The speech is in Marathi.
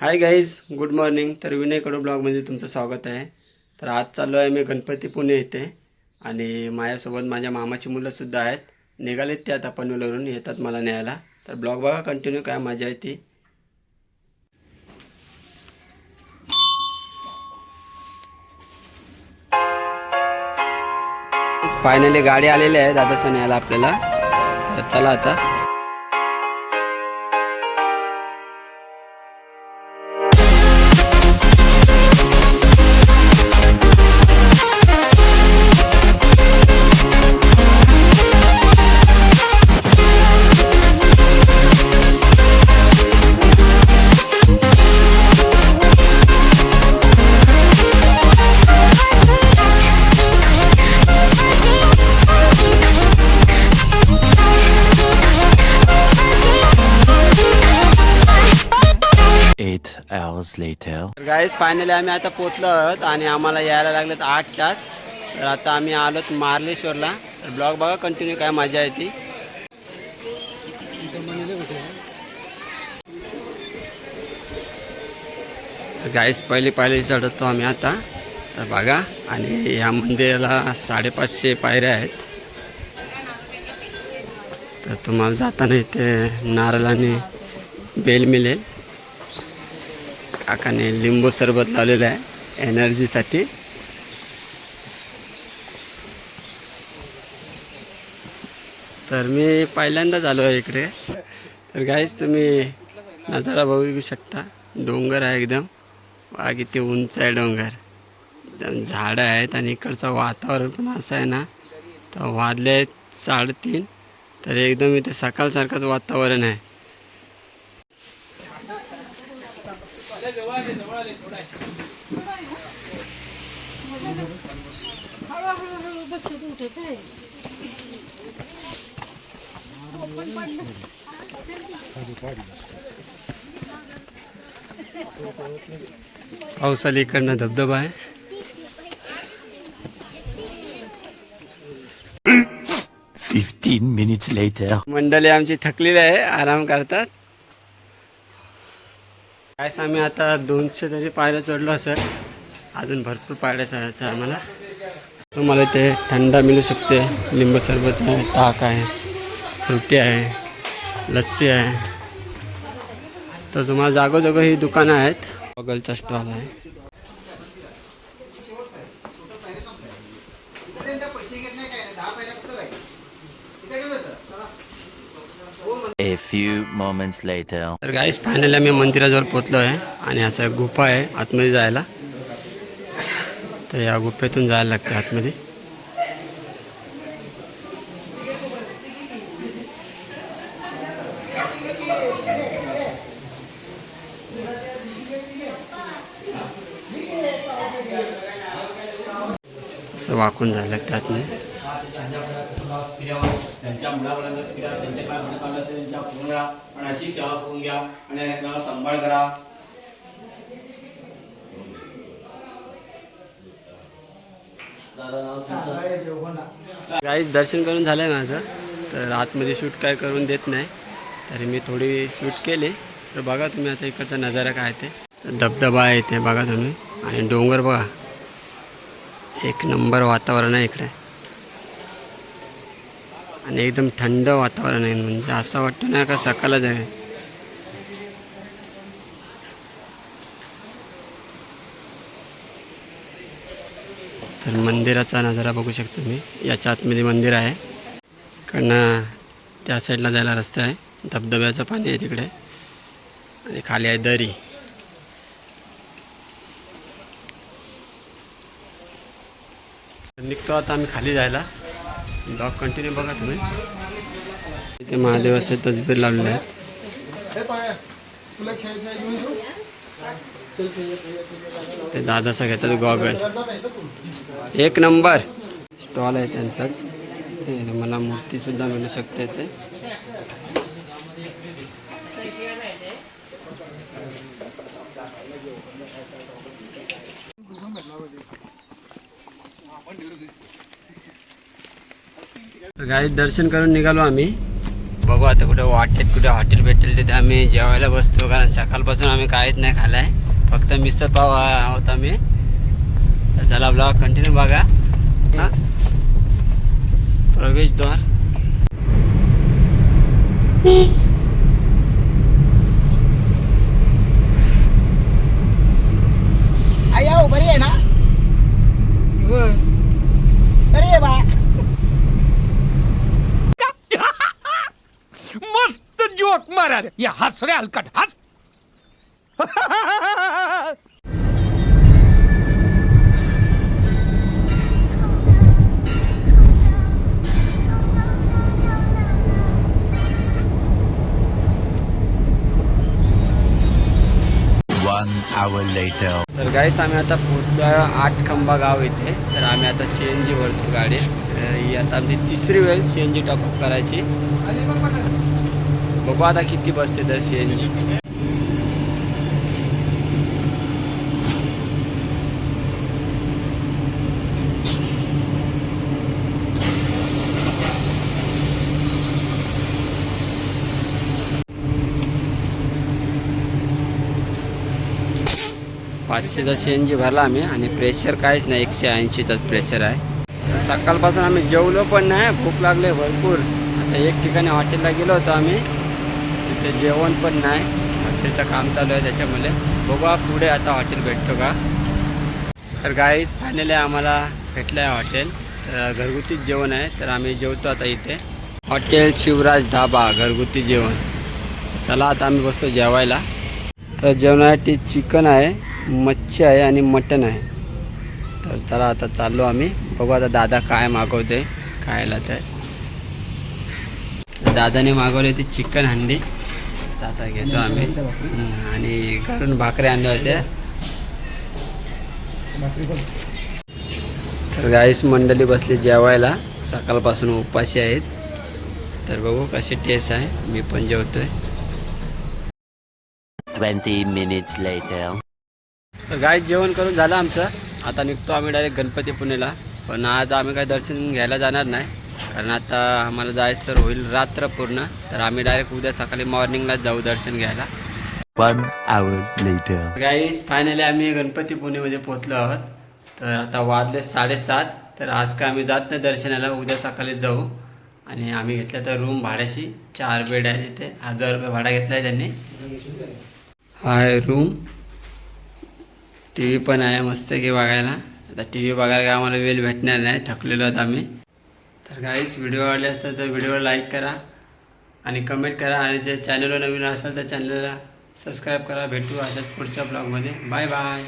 हाय गाईज गुड मॉर्निंग तर विनयकडू ब्लॉगमध्ये तुमचं स्वागत आहे. तर आज चाललो आहे मी गणपती पुणे येथे आणि माझ्यासोबत माझ्या मामाची मुलंसुद्धा आहेत. निघालेत ते आता पनवेलवरून येतात मला न्यायला. तर ब्लॉग बघा कंटिन्यू काय मजा आहे ती. फायनली गाडी आलेली आहे दादासा न्यायला आपल्याला. तर चला आता. Eight hours later guys finally आम्ही आता पोचलो आहोत आणि आम्हाला यायला लागलेत आठ तास. तर आता आम्ही आलोत मार्लेश्वरला. तर ब्लॉग बघा कंटिन्यू काय मजा येते. गाईस पहिले गाईज पहिली पायरी चढतो आम्ही आता. तर बघा आणि या मंदिराला साडेपाचशे पायऱ्या आहेत. तर तुम्हाला जाताना इथे नारळ आणि बेल मिळेल. काकाने लिंबू सरबत लावलेलं आहे एनर्जीसाठी तर मी पहिल्यांदाच आलो आहे इकडे. तर गाईच तुम्ही नजारा बघू शकता. डोंगर आहे एकदम. वा किती उंच आहे डोंगर. एकदम झाडं आहेत आणि इकडचं वातावरण पण असं आहे ना. तर वादले आहेत साडेतीन. तर एकदम इथे सकाळसारखंच वातावरण आहे. हळूहळू बसत उठायचं आहे पावसाला इकडनं धबधबा आहे Fifteen minutes later. मंडळी आमची थकलेली आहे आराम करतात काय आम्ही आता दोनशे तरी पायऱ्या चढलो सर. अजून भरपूर पायऱ्या चढायचं आहे आम्हाला. तुम्हाला ते थंडा मिळू शकते. लिंबू सरबत आहे ताक आहे फ्रुटी आहे लस्सी आहे. तर तुम्हाला जागोजागो ही दुकानं आहेत. बगलचा स्टॉल आहे. A few moments later. तर गाईस फायनली आम्ही मंदिराजवळ पोचलो आहे आणि असं गुफा आहे आतमध्ये जायला. तर या गुफेतून जायला लागते आतमध्ये. असं वाकून जायला लागतं आतमध्ये. त्यांच्या त्यांच्या काय म्हणत आलं असेल त्यांच्या फोन करा. आणि अशी सेवा करून घ्या आणि सांभाळ करा. गाईज दर्शन करून झालं आहे माझं. तर आतमध्ये शूट काय करून देत नाही. तरी मी थोडी शूट केली. तर बघा तुम्ही आता इकडचा नजारा काय आहे ते धबधबा आहे इथे बघा तुम्ही. आणि डोंगर बघा. एक नंबर वातावरण आहे इकडे. आणि एकदम थंड वातावरण आहे म्हणजे असं वाटतं ना का सकाळच आहे. तर मंदिराचा नजारा बघू शकतो मी याच्या आतमध्ये मंदिर आहे. कारण त्या साईडला जायला रस्ता आहे. धबधब्याचं पाणी आहे तिकडे. आणि खाली आहे दरी. निघतो आता आम्ही खाली जायला. ब्लॉग कंटिन्यू बघा तुम्ही. इथे महादेवाचे तसबीर लावलेले आहेत. ते दादाचा घेतात गॉगल. एक नंबर. स्टॉल आहे त्यांचाच. ते मला मूर्तीसुद्धा मिळू शकते ते गाईत दर्शन करून निघालो आम्ही. बघू आता कुठं वाटेत कुठे हॉटेल भेटेल तिथे आम्ही. जेवायला बसतो कारण सकाळपासून आम्ही काहीच नाही खाल्लाय. फक्त मिसळ पाव आहोत आम्ही. तर चला ब्लॉग कंटिन्यू बघा. प्रवेशद्वार आया बरी आहे ना बरी आहे बा जोक मारा रे. या हस रे हलकट हस. One hour later. तर गाईस आम्ही आता पोहोचलो आठ खंबा गाव इथे. तर आम्ही आता सी एन जी भरतो गाडी तर ही आता आमची तिसरी वेळ सी एन जी टॉपअप करायची. बघू आता किती बसते तर सी एन जी पाचशेचा सी एन जी भरला आम्ही आणि प्रेशर काहीच नाही एकशे ऐंशीचाच प्रेशर आहे. सकाळपासून आम्ही जेवलो पण नाही भूक लागले भरपूर. आता एक ठिकाणी हॉटेलला गेलो होतो आम्ही. ते जेवण पण नाही. हॉटेलचं काम चालू आहे त्याच्यामुळे. बघा पुढे आता हॉटेल भेटतो का. तर गाईज फायनली आम्हाला भेटलं आहे हॉटेल. तर घरगुतीच जेवण आहे. तर आम्ही जेवतो आता इथे. हॉटेल शिवराज ढाबा घरगुती जेवण. चला आता आम्ही बसतो जेवायला. तर जेवणासाठी चिकन आहे मच्छी आहे आणि मटण आहे. तर चला आता चाललो आम्ही. बघू आता दादा काय मागवते खायला तर. दादाने मागवले ती चिकन हंडी. आता घेतो आम्ही. आणि घरून भाकऱ्या आणल्या होत्या. तर गाईस मंडळी बसली जेवायला. सकाळपासून उपाशी आहेत. तर बघू कशी टेस्ट आहे. मी पण जेवतोय. 20 minutes later. तर गाय जेवण करून झालं आमचं. आता निघतो आम्ही डायरेक्ट गणपती पुणेला. पण आज आम्ही काही दर्शन घ्यायला जाणार नाही. कारण आता आम्हाला जायचं तर होईल रात्र पूर्ण. तर आम्ही डायरेक्ट उद्या सकाळी मॉर्निंगलाच जाऊ दर्शन घ्यायला. One hour later. Guys finally आम्ही गणपती पुणेमध्ये पोहोचलो आहोत. तर आता वाजले साडेसात. तर आज काय आम्ही जात नाही दर्शनाला उद्या सकाळी जाऊ. आणि आम्ही घेतलं तर रूम भाड्याशी. चार बेड आहे तिथे हजार रुपये भाडा घेतला आहे त्यांनी. हा आहे रूम टी व्ही पण आहे मस्त की बघायला. आता टी व्ही बघायला आम्हाला वेळ भेटणार नाही. थकलेलो आहोत आम्ही. तर काहीच व्हिडिओ आवडले असतात तर व्हिडिओला लाईक करा आणि कमेंट करा. आणि जर चॅनलवर नवीन असेल तर चॅनलला सबस्क्राईब करा. भेटू अशाच पुढच्या ब्लॉगमध्ये बाय बाय